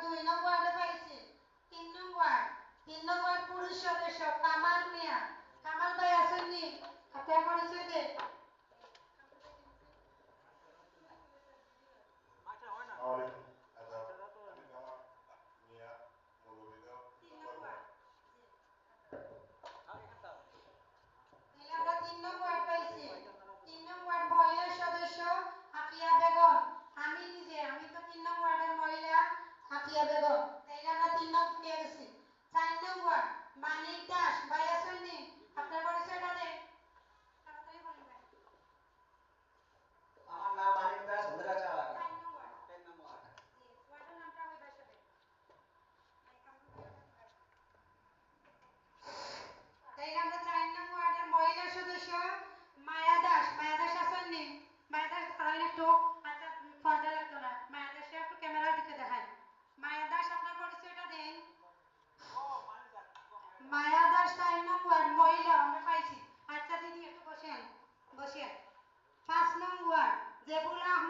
doing a work.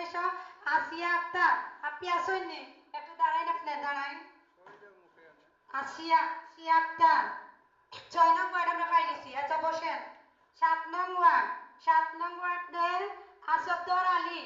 ছয়শো আসিয়া আক্তার আপনি আসেন নি? একটু দাঁড়াইন আপনি, দাঁড়াইন। আসিয়া আসিয়া আক্তার ছয় নং ওয়ার্ড আমরা পাইলেছি আচ্ছা বসেন। সাত নং ওয়ার্ড সাত নং ওয়ার্ডের আসদ্দর আলী।